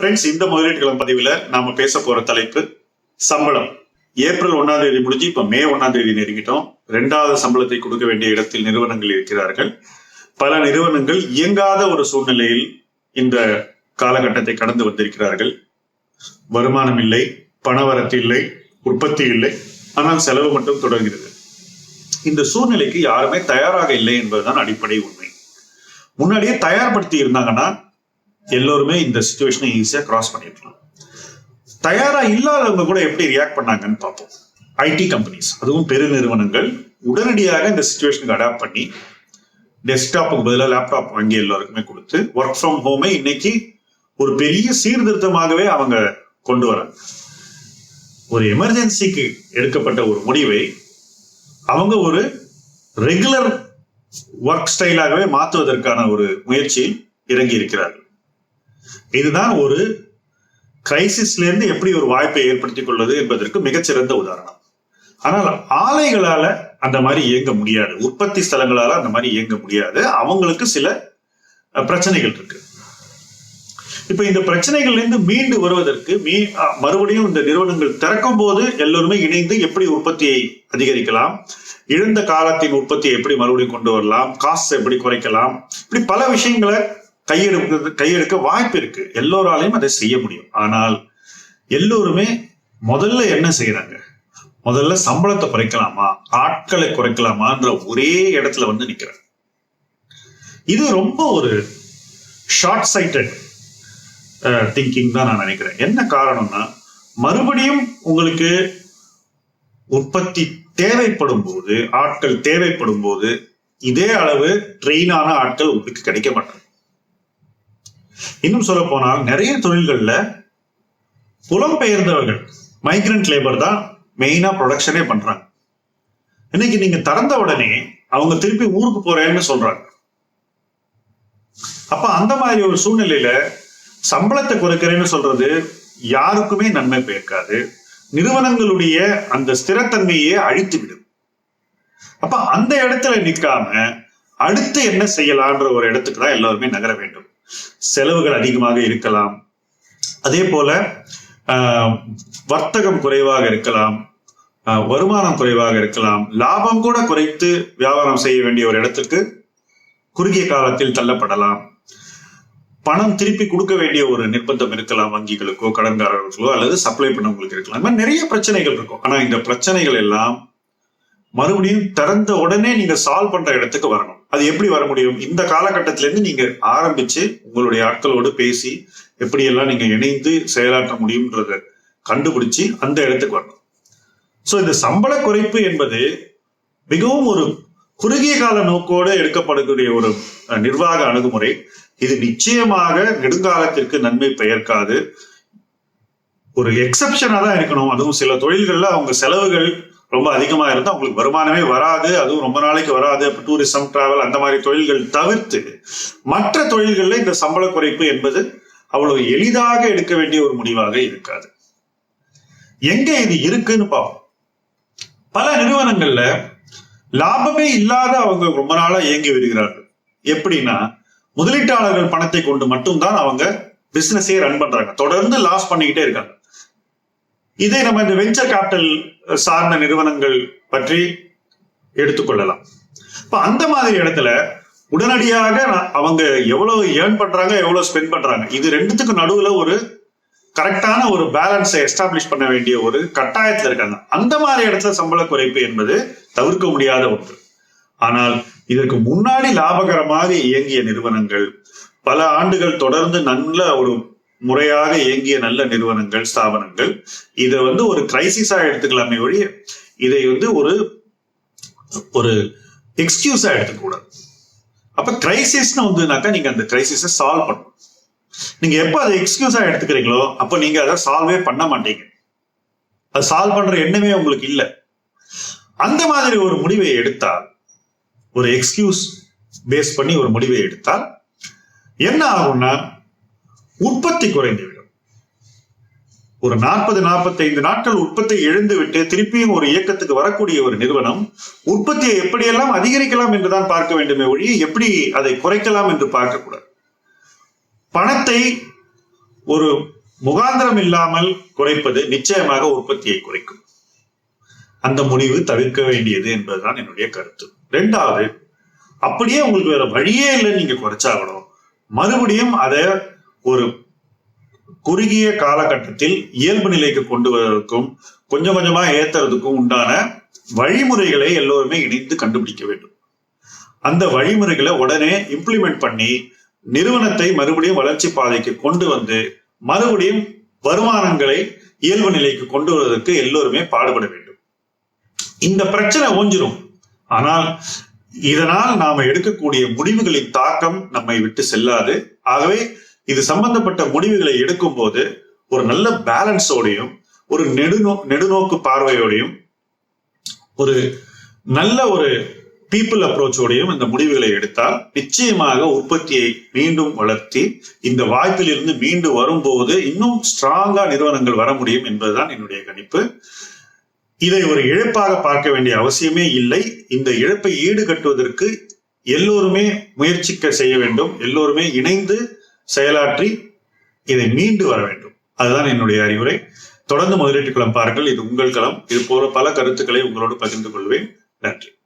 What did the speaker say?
Friends இந்த முதலீட்டுகளம் பதிவில் நாம பேச போற தலைப்பு சம்பளம். ஏப்ரல் ஒன்னாம் தேதி முடிஞ்சு இப்ப மே ஒன்னாம் தேதி நெருங்கிட்டோம். ரெண்டாவது சம்பளத்தை கொடுக்க வேண்டிய இடத்தில் நிறுவனங்கள் இருக்கிறார்கள். பல நிறுவனங்கள் இயங்காத ஒரு சூழ்நிலையில் இந்த காலகட்டத்தை கடந்து வந்திருக்கிறார்கள். வருமானம் இல்லை பணவரத்து இல்லை உற்பத்தி இல்லை. ஆனால் செலவு மட்டும் தொடர்கிறது. இந்த சூழ்நிலைக்கு யாருமே தயாராக இல்லை என்பதுதான் அடிப்படை உண்மை. முன்னாடியே தயார்படுத்தி இருந்தாங்கன்னா எல்லோருமே இந்த சுச்சுவேஷனை ஈஸியாக கிராஸ் பண்ணிருக்கலாம் தயாரா இல்லாதவங்க கூட எப்படி ரியாக்ட் பண்ணாங்கன்னு பார்ப்போம். ஐடி கம்பெனிஸ் அதுவும் பெருநிறுவனங்கள் உடனடியாக இந்த சுச்சுவேஷனுக்கு அடாப்ட் பண்ணி டெஸ்க்டாப்புக்கு பதிலாக லேப்டாப் வாங்கி எல்லாருக்குமே கொடுத்து ஒர்க் ஃப்ரம் ஹோமை இன்னைக்கு ஒரு பெரிய சீர்திருத்தமாகவே அவங்க கொண்டு வராங்க. ஒரு எமர்ஜென்சிக்கு எடுக்கப்பட்ட ஒரு முடிவை அவங்க ஒரு ரெகுலர் ஒர்க் ஸ்டைலாகவே மாற்றுவதற்கான ஒரு முயற்சியில் இறங்கி இருக்கிறார்கள் இதுதான் ஒரு கிரைசிஸ்ல இருந்து எப்படி ஒரு வாய்ப்பை ஏற்படுத்திக் கொள்வது என்பதற்கு மிகச்சிறந்த உதாரணம். ஆனால் ஆலைகளால அந்த மாதிரி இயங்க முடியாது. உற்பத்தி ஸ்தலங்களால அந்த மாதிரி இயங்க முடியாது. அவங்களுக்கு சில பிரச்சனைகள் இருக்கு. இப்ப இந்த பிரச்சனைகள்ல இருந்து மீண்டு வருவதற்கு மீ மறுபடியும் இந்த நிறுவனங்கள் திறக்கும் போது எல்லோருமே இணைந்து எப்படி உற்பத்தியை அதிகரிக்கலாம்? இழந்த காலத்தின் உற்பத்தியை எப்படி மறுபடியும் கொண்டு வரலாம்? காசு எப்படி குறைக்கலாம்? இப்படி பல விஷயங்களை கையெடுக்கிறது கையெடுக்க வாய்ப்பு இருக்கு. எல்லோராலையும் அதை செய்ய முடியும். ஆனால் எல்லோருமே முதல்ல என்ன செய்யறாங்க முதல்ல சம்பளத்தை குறைக்கலாமா? ஆட்களை குறைக்கலாமான்ற ஒரே இடத்துல வந்து நிக்கிறாங்க. இது ரொம்ப ஒரு ஷார்ட் சைட்டட் திங்கிங் தான் நான் நினைக்கிறேன். என்ன காரணம்னா மறுபடியும் உங்களுக்கு உற்பத்தி தேவைப்படும் போது ஆட்கள் தேவைப்படும் போது இதே அளவு ட்ரெயினான ஆட்கள் உங்களுக்கு கிடைக்க மாட்டாங்க. இன்னும் சொல்ல போனால் நிறைய தொழில்கள்ல புலம்பெயர்ந்தவர்கள் மைக்ரண்ட் லேபர் தான் மெயினா ப்ரொடக்ஷனே பண்றாங்க. இன்னைக்கு நீங்க திறந்த உடனே அவங்க திருப்பி ஊருக்கு போறேன்னு சொல்றாங்க. அப்ப அந்த மாதிரி ஒரு சூழ்நிலையில சம்பளத்தை குறைக்கிறேன்னு சொல்றது யாருக்குமே நன்மை பயக்காது. நிறுவனங்களுடைய அந்த ஸ்திரத்தன்மையே அழித்து விடும் அப்ப அந்த இடத்துல நிக்காம அடுத்து என்ன செய்யலான்ற ஒரு இடத்துக்கு தான் எல்லாருமே நகர வேண்டும். செலவுகள் அதிகமாக இருக்கலாம். அதே போல ஆஹ், வர்த்தகம் குறைவாக இருக்கலாம். ஆஹ், வருமானம் குறைவாக இருக்கலாம். லாபம் கூட குறைத்து வியாபாரம் செய்ய வேண்டிய ஒரு இடத்துக்கு குறுகிய காலத்தில் தள்ளப்படலாம். பணம் திருப்பி கொடுக்க வேண்டிய ஒரு நிர்பந்தம் இருக்கலாம் வங்கிகளுக்கோ கடன்காரர்களுக்கோ அல்லது சப்ளை பண்ணவங்களுக்கு இருக்கலாம். இந்த மாதிரி நிறைய பிரச்சனைகள் இருக்கும். ஆனா இந்த பிரச்சனைகள் எல்லாம் மறுபடியும் திறந்த உடனே நீங்க சால்வ் பண்ற இடத்துக்கு வரணும். அது எப்படி வர முடியும்? இந்த காலகட்டத்திலேருந்து நீங்க ஆரம்பிச்சு உங்களுடைய ஆட்களோடு பேசி எப்படியெல்லாம் நீங்க இணைந்து செயலாற்ற முடியும்ன்றத கண்டுபிடிச்சு அந்த இடத்துக்கு வரணும். ஸோ இந்த சம்பள குறைப்பு என்பது மிகவும் ஒரு குறுகிய கால நோக்கோடு எடுக்கப்படக்கூடிய ஒரு நிர்வாக அணுகுமுறை. இது நிச்சயமாக நெடுங்காலத்திற்கு நன்மை பெயர்க்காது. ஒரு எக்ஸப்ஷனாக தான் இருக்கணும். அதுவும் சில தொழில்களில் அவங்க செலவுகள் ரொம்ப அதிகமா இருந்தால் அவங்களுக்கு வருமானமே வராது அதுவும் ரொம்ப நாளைக்கு வராது. அப்ப டூரிசம் டிராவல் அந்த மாதிரி தொழில்கள் தவிர்த்து மற்ற தொழில்கள்ல இந்த சம்பள குறைப்பு என்பது அவ்வளவு எளிதாக எடுக்க வேண்டிய ஒரு முடிவாக இருக்காது. எங்க இது இருக்குன்னு பார்ப்போம். பல நிறுவனங்கள்ல லாபமே இல்லாத அவங்க ரொம்ப நாளா இயங்கி வருகிறார்கள். எப்படின்னா முதலீட்டாளர்கள் பணத்தை கொண்டு மட்டும்தான் அவங்க பிசினஸே ரன் பண்றாங்க. தொடர்ந்து லாஸ் பண்ணிக்கிட்டே இருக்காங்க. இதை நம்ம இந்த வெஞ்சர் கேபிட்டல் சார்ந்த நிறுவனங்கள் பற்றி எடுத்துக்கொள்ளலாம். இப்ப அந்த மாதிரி இடத்துல உடனடியாக அவங்க எவ்வளவு ஏர்ன் பண்றாங்க எவ்வளவு ஸ்பெண்ட் பண்றாங்க இது ரெண்டுத்துக்கும் நடுவுல ஒரு கரெக்டான ஒரு பேலன்ஸை எஸ்டாப்ளிஷ் பண்ண வேண்டிய ஒரு கட்டாயத்தில் இருக்காங்க. அந்த மாதிரி இடத்துல சம்பள குறைப்பு என்பது தவிர்க்க முடியாத ஒன்று. ஆனால் இதற்கு முன்னாடி லாபகரமாக இயங்கிய நிறுவனங்கள் பல ஆண்டுகள் தொடர்ந்து நல்ல ஒரு முறையாக இயங்கிய நல்ல நிறுவனங்கள் ஸ்தாபனங்கள். இதை வந்து ஒரு கிரைசிஸா எடுத்துக்கலாமே ஒழிய இதை வந்து ஒரு ஒரு எக்ஸ்கியூஸா எடுத்துக்க கூடாது அப்ப கிரைசிஸ்னு வந்துனாக்கா நீங்க அந்த கிரைசிஸை சால்வ் பண்ணணும். நீங்க எப்ப அதை எக்ஸ்கியூஸா எடுத்துக்கிறீங்களோ அப்ப நீங்க அதை சால்வே பண்ண மாட்டீங்க. அது சால்வ் பண்ற எண்ணமே உங்களுக்கு இல்லை. அந்த மாதிரி ஒரு முடிவை எடுத்தால் ஒரு எக்ஸ்கியூஸ் பேஸ் பண்ணி ஒரு முடிவை எடுத்தால் என்ன ஆகும்னா உற்பத்தி குறைந்துவிடும். ஒரு நாற்பது நாற்பத்தைந்து நாட்கள் உற்பத்தி இழந்துவிட்டு திருப்பியும் ஒரு இயக்கத்துக்கு வரக்கூடிய ஒரு நிறுவனம் உற்பத்தியை எப்படியெல்லாம் அதிகரிக்கலாம் என்றுதான் பார்க்க வேண்டுமே ஒழிய எப்படி அதை குறைக்கலாம் என்று பார்க்கக்கூடாது. பணத்தை ஒரு முகாந்திரம் இல்லாமல் குறைப்பது நிச்சயமாக உற்பத்தியை குறைக்கும். அந்த முடிவு தவிர்க்க வேண்டியது என்பதுதான் என்னுடைய கருத்து. ரெண்டாவது அப்படியே உங்களுக்கு வேற வழியே இல்லை நீங்க குறைச்சாகணும். மறுபடியும் அதை ஒரு குறுகிய காலகட்டத்தில் இயல்பு நிலைக்கு கொண்டு வருவதற்கும் கொஞ்சம் கொஞ்சமா ஏத்துறதுக்கும் உண்டான வழிமுறைகளை எல்லோருமே இணைந்து கண்டுபிடிக்க வேண்டும். அந்த வழிமுறைகளை உடனே இம்ப்ளிமெண்ட் பண்ணி நிறுவனத்தை மறுபடியும் வளர்ச்சி பாதைக்கு கொண்டு வந்து மறுபடியும் வருமானங்களை இயல்பு நிலைக்கு கொண்டு வருவதற்கு எல்லோருமே பாடுபட வேண்டும். இந்த பிரச்சனை ஓஞ்சிரும். ஆனால் இதனால் நாம எடுக்கக்கூடிய முடிவுகளின் தாக்கம் நம்மை விட்டு செல்லாது. ஆகவே இது சம்பந்தப்பட்ட முடிவுகளை எடுக்கும் போது ஒரு நல்ல பேலன்ஸோடையும் ஒரு நெடுநோ நெடுநோக்கு பார்வையோடையும் ஒரு நல்ல ஒரு பீப்புள் அப்ரோச்சோடையும் இந்த முடிவுகளை எடுத்தால் நிச்சயமாக உற்பத்தியை மீண்டும் வளர்த்தி இந்த வாய்ப்பிலிருந்து மீண்டு வரும்போது இன்னும் ஸ்ட்ராங்கா நிறுவனங்கள் வர முடியும் என்பதுதான் என்னுடைய கணிப்பு. இதை ஒரு இழப்பாக பார்க்க வேண்டிய அவசியமே இல்லை. இந்த இழப்பை ஈடுகட்டுவதற்கு எல்லோருமே முயற்சிக்க செய்ய வேண்டும். எல்லோருமே இணைந்து செயலாற்றி இதை மீண்டு வர வேண்டும். அதுதான் என்னுடைய அறிவுரை. தொடர்ந்து முதலீட்டு களம் பாருங்கள். இது உங்கள் களம். இது போல பல கருத்துக்களை உங்களோடு பகிர்ந்து கொள்வேன். நன்றி.